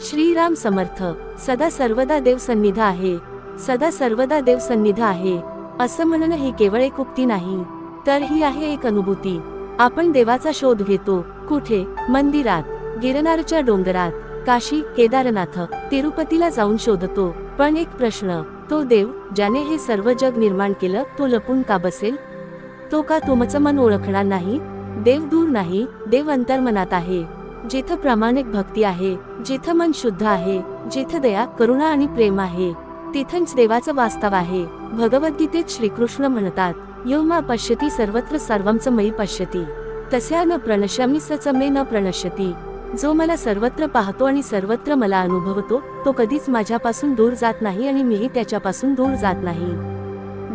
श्रीराम समर्थ सदा सर्वदा देव सन्निध आहे सदा सर्वदा देव सन्निध आहे असं म्हणणं ही केवळ एक उक्ती नाही तर ही आहे एक अनुभूती. आपण देवाचा शोध घेतो कुठे? मंदिरात गिरनारच्या डोंगरात काशी केदारनाथ तिरुपतीला जाऊन शोधतो. पण एक प्रश्न तो देव ज्याने हे सर्व जग निर्माण केलं तो लपून का बसेल? तो का तुमचं मन ओळखणार नाही? देव दूर नाही देव अंतर्मनात आहे. जिथं प्रामाणिक भक्ती आहे जिथं मन शुद्ध आहे जिथं दया करुणा आणि प्रेम आहे तिथंच देवाचं वास्तव आहे. भगवद्गीतेत श्रीकृष्ण म्हणतात यो मा पश्यती सर्वत्र सर्वमच मयी पश्यती. तस्या न प्रणश्यामी सच मे न प्रणश्यती. जो मला सर्वत्र पाहतो आणि सर्वत्र मला अनुभवतो तो कधीच माझ्यापासून दूर जात नाही आणि मीही त्याच्यापासून दूर जात नाही.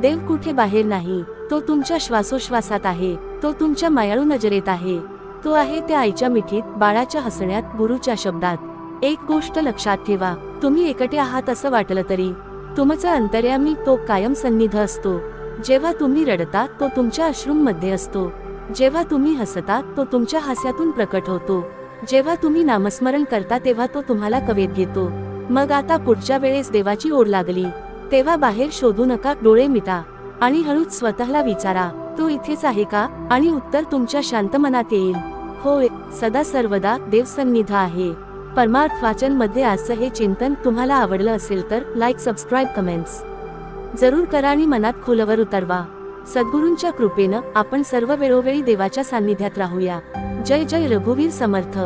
देव कुठे बाहेर नाही तो तुमच्या श्वासोश्वासात आहे तो तुमच्या मायाळू नजरेत आहे. तो आहे त्या आईच्या मिठीत बाळाच्या हसण्यात गुरुच्या शब्दात. एक गोष्ट लक्षात ठेवा तुम्ही एकटे आहात असं वाटलं तरी. तुमचं अंतर्यामी तो कायम सन्निध असतो. जेव्हा तुम्ही रडता तो तुमच्या अश्रूंमध्ये असतो. जेव्हा तुम्ही हसता तो तुमच्या हास्यातून प्रकट होतो. जेव्हा तुम्ही नामस्मरण करता तेव्हा तो तुम्हाला कवेत घेतो. मग आता पुढच्या वेळेस देवाची ओढ लागली. तेव्हा बाहेर शोधू नका डोळे मिटा. आणि हळूच स्वतःला विचारा तो इथेच आहे का? आणि उत्तर तुमच्या शांत मनात येईल. होय सदा सर्वदा देवसन्निध आहे. परमार्थ वाचनमध्ये असं हे चिंतन तुम्हाला आवडलं असेल तर लाईक सबस्क्राईब कमेंट्स जरूर करा आणि मनात खोलवर उतरवा. सद्गुरूंच्या कृपेनं आपण सर्व वेळोवेळी देवाच्या सान्निध्यात राहूया. जय जय रघुवीर समर्थ.